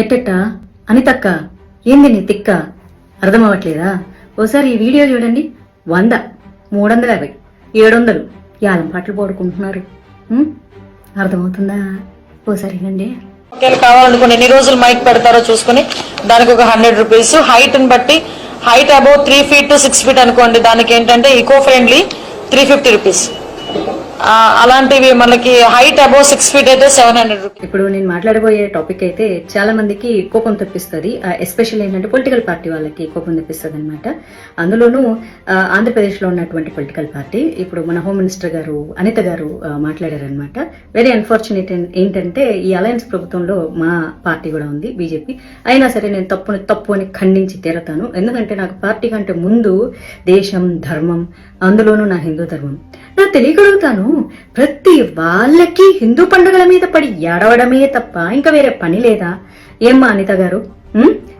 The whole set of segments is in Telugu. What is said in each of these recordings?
ఎట్టెట్ట అనితక్క ఏంది నీ తిక్క? అర్థమవ్వట్లేదా? ఓసారి ఈ వీడియో చూడండి. వంద మూడు వందల యాభై ఏడు వందలు యాలం పాటలు పాడుకుంటున్నారు. అర్థమవుతుందా? ఓసారి అండి ఒకవేళ కావాలనుకుని ఎన్ని రోజులు మైక్ పెడతారో చూసుకుని దానికి ఒక హండ్రెడ్ రూపీస్. హైట్ని బట్టి height above three feet to six feet అనుకోండి. దానికి ఏంటంటే eco friendly three fifty rupees అలాంటివి మనకి హైట్ అబౌవ్ సిక్స్ ఫీట్ అయితే సెవెన్ హండ్రెడ్ రూపీస్ ఇప్పుడు నేను మాట్లాడబోయే టాపిక్ అయితే చాలా మందికి కోపం తెప్పిస్తుంది. ఎస్పెషల్ ఏంటంటే పొలిటికల్ పార్టీ వాళ్ళకి కోపం తెప్పిస్తుంది అనమాట అందులోనూ ఆంధ్రప్రదేశ్లో ఉన్నటువంటి పొలిటికల్ పార్టీ ఇప్పుడు మన హోమ్ మినిస్టర్ గారు అనిత గారు మాట్లాడారనమాట వెరీ అన్ఫార్చునేట్ ఏంటంటే ఈ అలయన్స్ ప్రభుత్వంలో మా పార్టీ కూడా ఉంది బీజేపీ. అయినా సరే నేను తప్పుని తప్పు అని ఖండించి తీరతాను. ఎందుకంటే నాకు పార్టీ కంటే ముందు దేశం ధర్మం అందులోనూ నా హిందూ ధర్మం. నా తెలియగలుగుతాను. ప్రతి వాళ్ళకి హిందూ పండుగల మీద పడి ఏడవడమే తప్ప ఇంకా వేరే పని లేదా? ఏమ్మా అనిత గారు?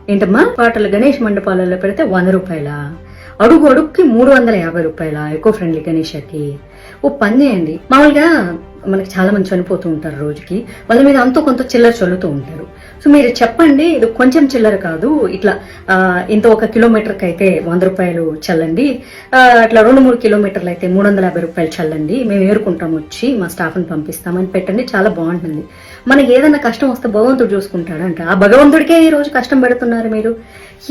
ఏంటమ్మా? పాటలు గణేష్ మండపాలలో పెడితే వంద రూపాయల? అడుగు అడుగుకి మూడు వందల యాభై రూపాయల? Eco friendly గణేషకి. ఓ పని చేయండి మామూలుగా మనకి చాలా మంది చనిపోతూ ఉంటారు రోజుకి. వాళ్ళ మీద అంతో కొంత చిల్లర చల్లుతూ ఉంటారు. సో మీరు చెప్పండి ఇది కొంచెం చిల్లర కాదు. ఇట్లా ఇంత ఒక కిలోమీటర్కి అయితే వంద రూపాయలు చల్లండి. అట్లా రెండు మూడు కిలోమీటర్లు అయితే మూడు వందల యాభై రూపాయలు చల్లండి. మేము ఏరుకుంటాం వచ్చి మా స్టాఫ్ని పంపిస్తామని పెట్టండి. చాలా బాగుంటుంది. మనకి ఏదైనా కష్టం వస్తే భగవంతుడు చూసుకుంటాడంట. ఆ భగవంతుడికే ఈ రోజు కష్టం పెడుతున్నారు మీరు.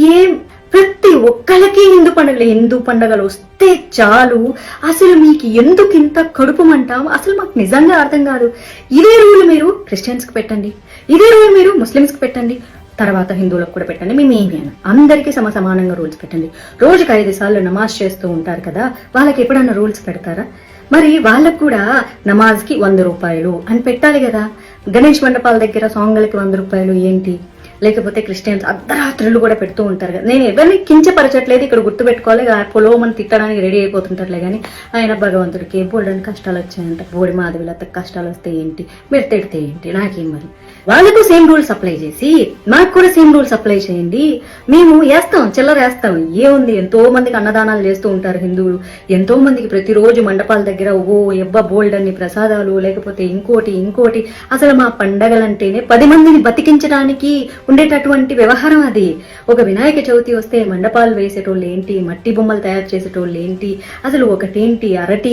ఏం? ప్రతి ఒక్కరికి హిందూ పండుగలు హిందూ పండుగలు వస్తే చాలు. అసలు మీకు ఎందుకు ఇంత కడుపు మంటాం అసలు మాకు నిజంగా అర్థం కాదు. ఇదే రూల్ మీరు క్రిస్టియన్స్కి పెట్టండి. ఇదే రూల్ మీరు ముస్లిమ్స్కి పెట్టండి. తర్వాత హిందువులకు కూడా పెట్టండి. మేము ఏమి అనం అందరికీ సమ సమానంగా రూల్స్ పెట్టండి. రోజుకి ఐదు సార్లు నమాజ్ చేస్తూ ఉంటారు కదా వాళ్ళకి ఎప్పుడన్నా రూల్స్ పెడతారా? మరి వాళ్ళకు కూడా నమాజ్కి వంద రూపాయలు అని పెట్టాలి కదా. గణేష్ మండపాల దగ్గర సాంగ్లకి వంద రూపాయలు ఏంటి? లేకపోతే క్రిస్టియన్స్ అర్ధరాత్రులు కూడా పెడుతూ ఉంటారు కదా. నేను ఎవరిని కించపరచట్లేదు ఇక్కడ గుర్తుపెట్టుకోవాలి ఇక పొలో మనం తిట్టడానికి రెడీ అయిపోతుంటారులే కానీ ఆయన భగవంతుడికి బోల్డని కష్టాలు వచ్చాయంట? బోడి మాధవిలత కష్టాలు వస్తే ఏంటి? మీరు తిడితే ఏంటి? నాకేం మరి? వాళ్ళకు సేమ్ రూల్స్ అప్లై చేసి మాకు కూడా సేమ్ రూల్స్ అప్లై చేయండి. మేము వేస్తాం చిల్లర వేస్తాం. ఏముంది? ఎంతో మందికి అన్నదానాలు చేస్తూ ఉంటారు హిందువులు. ఎంతో మందికి ప్రతిరోజు మండపాల దగ్గర ఓ ఎబ్బ బోల్డ్ అన్ని ప్రసాదాలు లేకపోతే ఇంకోటి ఇంకోటి. అసలు మా పండగలంటేనే పది మందిని బతికించడానికి ఉండేటటువంటి వ్యవహారం అది. ఒక వినాయక చవితి వస్తే మండపాలు వేసేటోళ్ళు ఏంటి? మట్టి బొమ్మలు తయారు చేసేటోళ్ళు ఏంటి? అసలు ఒకటేంటి? అరటి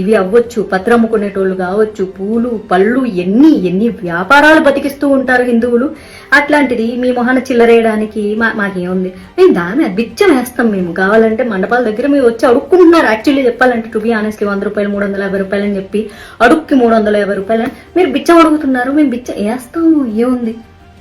ఇవి అవ్వచ్చు పత్రం అమ్ముకునేటోళ్ళు కావచ్చు పూలు పళ్ళు ఎన్ని ఎన్ని వ్యాపారాలు బతికిస్తూ ఉంటారు హిందువులు. అట్లాంటిది మీ మొహన చిల్లరేయడానికి మా మాకేముంది? మేము దాని మీద బిచ్చం వేస్తాం మేము. కావాలంటే మండపాల దగ్గర మీరు వచ్చి అడుక్కుంటున్నారు. యాక్చువల్లీ చెప్పాలంటే టు బి ఆనెస్ట్లీ వంద రూపాయలు మూడు వందల యాభై రూపాయలు అని చెప్పి అడుక్కి మూడు వందల యాభై రూపాయలు మీరు బిచ్చం అడుగుతున్నారు. మేము బిచ్చం వేస్తాము ఏముంది?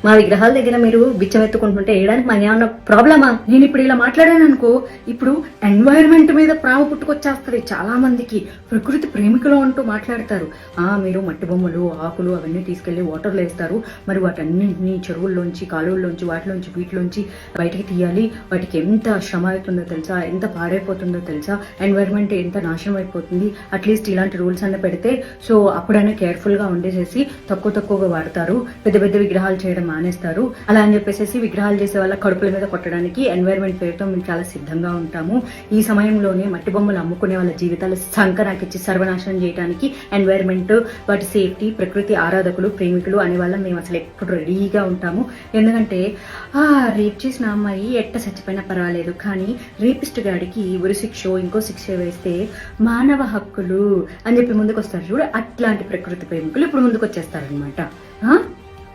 మా విగ్రహాల దగ్గర మీరు బిచ్చం ఎత్తుకుంటుంటే వేయడానికి మాకు ఏమన్నా ప్రాబ్లమా? నేను ఇప్పుడు ఇలా మాట్లాడాను అనుకో ఇప్పుడు ఎన్వైరన్మెంట్ మీద ప్రేమ పుట్టుకొచ్చేస్తుంది చాలా మందికి. ప్రకృతి ప్రేమికులు అంటూ మాట్లాడతారు. ఆ మీరు మట్టి బొమ్మలు ఆకులు అవన్నీ తీసుకెళ్ళి వాటర్లో వేస్తారు. మరి వాటన్నింటినీ చెరువుల్లోంచి కాలువల్లోంచి వాటిలోంచి వీటిలోంచి బయటికి తీయాలి. వాటికి ఎంత శ్రమ అవుతుందో తెలుసా? ఎంత పాడైపోతుందో తెలుసా? ఎన్వైరన్మెంట్ ఎంత నాశనం అయిపోతుంది? అట్లీస్ట్ ఇలాంటి రూల్స్ అన్న పెడితే సో అప్పుడైనా కేర్ఫుల్గా ఉండేసేసి తక్కువ తక్కువగా వాడతారు. పెద్ద పెద్ద విగ్రహాలు చేయడం మానేస్తారు. అలా అని చెప్పేసి విగ్రహాలు చేసే వాళ్ళ కడుపుల మీద కొట్టడానికి ఎన్వైర్న్మెంట్ పేరుతో మేము చాలా సిద్ధంగా ఉంటాము. ఈ సమయంలోనే మట్టి బొమ్మలు అమ్ముకునే వాళ్ళ జీవితాలు సంకరాకిచ్చి సర్వనాశనం చేయడానికి ఎన్వైర్న్మెంట్ వాటి సేఫ్టీ ప్రకృతి ఆరాధకులు ప్రేమికులు అనే వల్ల మేము అసలు ఎప్పుడు రెడీగా ఉంటాము. ఎందుకంటే ఆ రేప్ చేసిన అమ్మాయి ఎట్ట చచ్చిపోయినా పర్వాలేదు. కానీ రేపిస్ట్ గాడికి ఉరి శిక్ష ఇంకో శిక్ష వేస్తే మానవ హక్కులు అని చెప్పి ముందుకు వస్తారు చూడు. అట్లాంటి ప్రకృతి ప్రేమికులు ఇప్పుడు ముందుకు వచ్చేస్తారనమాట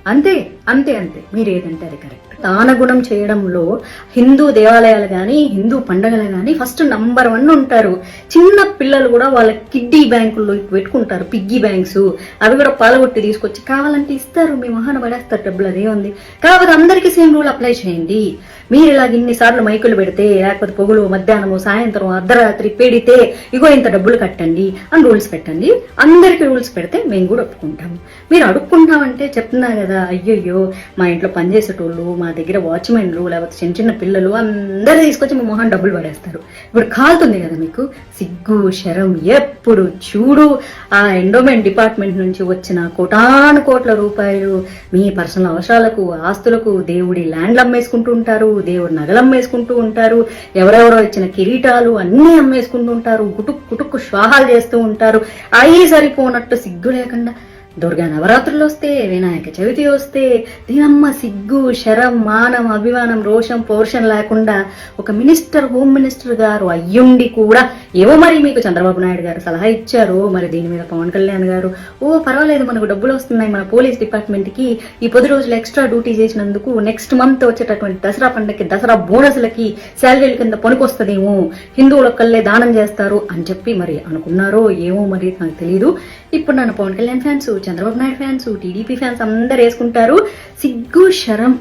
అంతే అంతే అంతే. మీరు ఏదంటే అది కరెక్ట్. దానగుణం చేయడంలో హిందూ దేవాలయాలు కానీ హిందూ పండగలు కానీ ఫస్ట్ నంబర్ వన్ ఉంటారు. చిన్న పిల్లలు కూడా వాళ్ళ కిడ్డీ బ్యాంకుల్లో పెట్టుకుంటారు. Piggy banks. అవి కూడా పాలగొట్టి తీసుకొచ్చి కావాలంటే ఇస్తారు. మీ మహాన పడేస్తారు. డబ్బులు అదే ఉంది. కాకపోతే అందరికీ సేమ్ రూల్ అప్లై చేయండి. మీరు ఇలాగ ఇన్నిసార్లు మైకులు పెడితే లేకపోతే పొగులు మధ్యాహ్నము సాయంత్రం అర్ధరాత్రి పెడితే ఇగో ఇంత డబ్బులు కట్టండి అని రూల్స్ పెట్టండి. అందరికీ రూల్స్ పెడితే మేము కూడా ఒప్పుకుంటాము మీరు అడుక్కుంటామంటే చెప్తున్నారు కదా అయ్యయ్యో మా ఇంట్లో పనిచేసేటోళ్ళు మా దగ్గర వాచ్మెన్లు లేకపోతే చిన్న చిన్న పిల్లలు అందరూ తీసుకొచ్చి మీ మొహం డబ్బులు పడేస్తారు. ఇప్పుడు కాలుతుంది కదా మీకు? సిగ్గు శరం ఎప్పుడు చూడు ఆ ఎండోమెంట్ డిపార్ట్మెంట్ నుంచి వచ్చిన కోటాను కోట్ల రూపాయలు మీ పర్సనల్ అవసరాలకు ఆస్తులకు దేవుడి ల్యాండ్లు అమ్మేసుకుంటూ ఉంటారు దేవుడి నగలు అమ్మేసుకుంటూ ఉంటారు ఎవరెవరో ఇచ్చిన కిరీటాలు అన్నీ అమ్మేసుకుంటూ ఉంటారు గుటుక్ గుటుక్కు శ్వాహాలు చేస్తూ ఉంటారు. అయి సరిపోనట్టు సిగ్గు లేకుండా దుర్గా నవరాత్రులు వస్తే వినాయక చవితి వస్తే దీనమ్మ సిగ్గు శరం మానం అభిమానం రోషం పౌరుషం లేకుండా ఒక మినిస్టర్ హోమ్ మినిస్టర్ గారు అయ్యుండి కూడా ఏవో మరి మీకు చంద్రబాబు నాయుడు గారు సలహా ఇచ్చారు మరి దీని మీద పవన్ కళ్యాణ్ గారు ఓ పర్వాలేదు మనకు డబ్బులు వస్తున్నాయి మన పోలీస్ డిపార్ట్మెంట్కి ఈ పది రోజులు ఎక్స్ట్రా డ్యూటీ చేసినందుకు నెక్స్ట్ మంత్ వచ్చేటటువంటి దసరా పండగకి దసరా బోనస్లకి శాలరీల కింద పనికొస్తుందేమో హిందువుల దానం చేస్తారు అని చెప్పి మరి అనుకున్నారో ఏమో మరి నాకు తెలియదు ఇప్పుడు నన్ను Pawan Kalyan fans Chandrababu Naidu fans TDP fans అందరు వేసుకుంటారు. సిగ్గు శరం.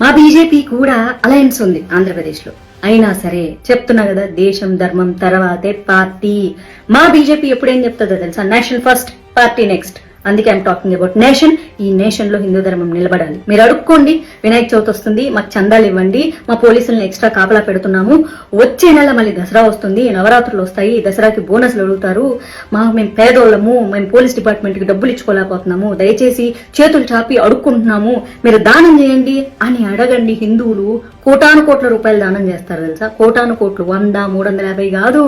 మా బీజేపీ కూడా అలయన్స్ ఉంది ఆంధ్రప్రదేశ్లో. అయినా సరే చెప్తున్నా కదా దేశం ధర్మం తర్వాతే పార్టీ. మా బీజేపీ ఎప్పుడేం చెప్తుందో తెలుసా? National first party next. అందుకే ఐమ్ టాకింగ్ అబౌట్ నేషన్ ఈ నేషన్లో హిందూ ధర్మం నిలబడాలి. మీరు అడుక్కోండి. వినాయక చవితి వస్తుంది. మాకు చందాలు ఇవ్వండి. మా పోలీసులను ఎక్స్ట్రా కాపలా పెడుతున్నాము. వచ్చే నెల మళ్ళీ దసరా వస్తుంది. నవరాత్రులు వస్తాయి. దసరాకి బోనస్లు అడుగుతారు. మా మేము పేదోళ్ళము. మేము పోలీస్ డిపార్ట్మెంట్కి డబ్బులు ఇచ్చుకోలేకపోతున్నాము. దయచేసి చేతులు చాపి అడుక్కుంటున్నాము. మీరు దానం చేయండి అని అడగండి హిందువులు. కోటాను కోట్ల రూపాయలు దానం చేస్తారు తెలుసా? కోటాను కోట్లు వంద మూడు వందల యాభై కాదు.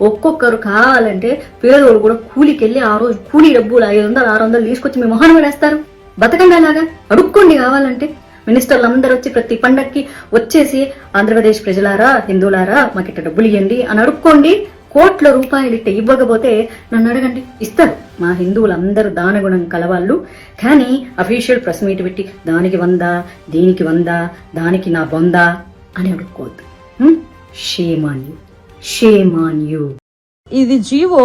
ఒక్కొక్కరు కావాలంటే పేదోళ్ళు కూడా కూలికి వెళ్ళి ఆ రోజు కూలీ డబ్బులు ఐదు వందలు ఆరు వందలు తీసుకొచ్చి మీ మొహాన్ని వేస్తారు బతకండి అలాగా? అడుక్కోండి కావాలంటే. మినిస్టర్లు అందరూ వచ్చి ప్రతి పండక్కి వచ్చేసి ఆంధ్రప్రదేశ్ ప్రజలారా హిందువులారా మాకిట్ట డబ్బులు ఇవ్వండి అని అడుక్కోండి. కోట్ల రూపాయలు ఇట్ట ఇవ్వకపోతే నన్ను అడగండి. ఇస్తారు మా హిందువులందరూ దానగుణం కలవాళ్ళు. కానీ అఫీషియల్ ప్రెస్ మీట్ పెట్టి దానికి వందా దీనికి వందా దానికి నా బొందా అని అడుక్కోవద్దు. షేమ్ ఆన్ యూ యూ ఇది జీవో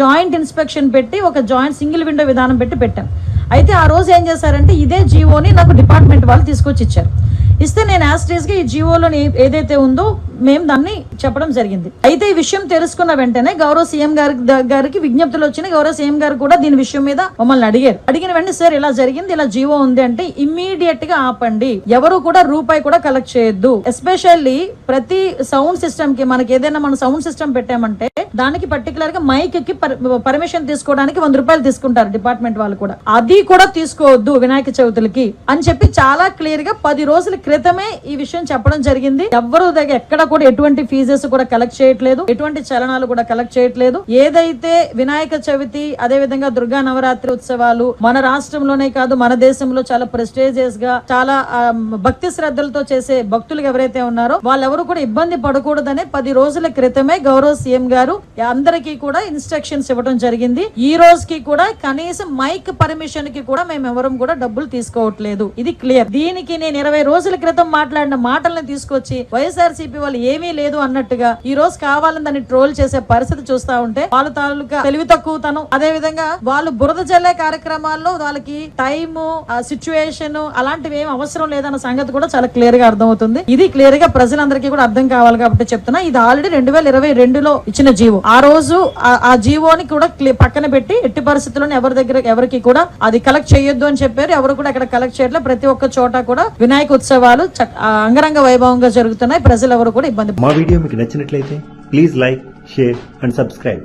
జాయింట్ ఇన్స్పెక్షన్ పెట్టి ఒక జాయింట్ సింగిల్ విండో విధానం పెట్టి పెట్టాం. అయితే ఆ రోజు ఏం చేశారంటే ఇదే జీవోని నాకు డిపార్ట్మెంట్ వాళ్ళు తీసుకొచ్చి ఇచ్చారు. ఇస్తే నేను యాస్టేజ్ ఈ జీవోలో ఏదైతే ఉందో మేము దాన్ని చెప్పడం జరిగింది. అయితే ఈ విషయం తెలుసుకున్న వెంటనే గౌరవ సీఎం గారి గారికి విజ్ఞప్తులు వచ్చినాయి. గౌరవ సీఎం గారు కూడా దీని విషయం మీద మమ్మల్ని అడిగారు. అడిగిన వెంటనే సార్ ఇలా జరిగింది. ఇలా జీవో ఉంది అంటే ఇమ్మీడియట్గా ఆపండి. ఎవరు కూడా రూపాయి కూడా కలెక్ట్ చేయొద్దు. ఎస్పెషల్లీ ప్రతి సౌండ్ సిస్టమ్కి మనకి ఏదైనా మనం సౌండ్ సిస్టమ్ పెట్టామంటే దానికి పర్టికులర్గా మైక్కి పర్మిషన్ తీసుకోవడానికి వంద రూపాయలు తీసుకుంటారు డిపార్ట్మెంట్ వాళ్ళు కూడా. అది కూడా తీసుకోవద్దు వినాయక చవితులకి అని చెప్పి చాలా క్లియర్గా పది రోజుల క్రితమే ఈ విషయం చెప్పడం జరిగింది. ఎవరు దగ్గర ఎక్కడ కూడా ఎటువంటి ఫీజెస్ కూడా కలెక్ట్ చేయట్లేదు. ఎటువంటి చలనాలు కూడా కలెక్ట్ చేయట్లేదు. ఏదైతే వినాయక చవితి అదే విధంగా దుర్గా నవరాత్రి ఉత్సవాలు మన రాష్ట్రంలోనే కాదు మన దేశంలో చాలా ప్రెస్టేజియస్గా చాలా భక్తి శ్రద్ధలతో చేసే భక్తులు ఎవరైతే ఉన్నారో వాళ్ళెవరు కూడా ఇబ్బంది పడకూడదనే పది రోజుల క్రితమే గౌరవ సీఎం గారు అందరికీ కూడా ఇన్స్ట్రక్షన్స్ ఇవ్వడం జరిగింది. ఈ రోజుకి కూడా కనీసం మైక్ పర్మిషన్కి కూడా మేము ఎవరం కూడా డబ్బులు తీసుకోవట్లేదు. ఇది క్లియర్ దీనికి నేను ఇరవై రోజుల క్రితం మాట్లాడిన మాటలను తీసుకొచ్చి వైఎస్ఆర్ వాళ్ళు ఏమీ లేదు అన్నట్టుగా ఈ రోజు కావాలని దాన్ని ట్రోల్ చేసే పరిస్థితి చూస్తా ఉంటే వాళ్ళ తాలూకా తెలివి తక్కువతనం. అదే విధంగా వాళ్ళు బురద జల్లే కార్యక్రమాల్లో వాళ్ళకి టైమ్ సిచ్యువేషన్ అలాంటివి ఏం అవసరం లేదన్న సంగతి కూడా చాలా క్లియర్గా అర్థమవుతుంది. ఇది క్లియర్గా ప్రజలందరికీ కూడా అర్థం కావాలి కాబట్టి చెప్తున్నా. ఇది ఆల్రెడీ రెండు వేల ఇరవై రెండులో ఇచ్చిన జీవో. ఆ రోజు ఆ- జీవోని కూడా పక్కన పెట్టి ఎట్టి పరిస్థితుల్లో ఎవరి దగ్గర ఎవరికి కూడా అది కలెక్ట్ చేయొద్దు అని చెప్పారు. ఎవరు కూడా అక్కడ కలెక్ట్ చేయట్లేదు. ప్రతి ఒక్క చోట కూడా వినాయక ఉత్సవాలు అంగరంగ వైభవంగా జరుగుతున్నాయి. ప్రజలు ఎవరు కూడా ఇబ్బంది మా వీడియో మీకు నచ్చినట్లయితే please like share and subscribe.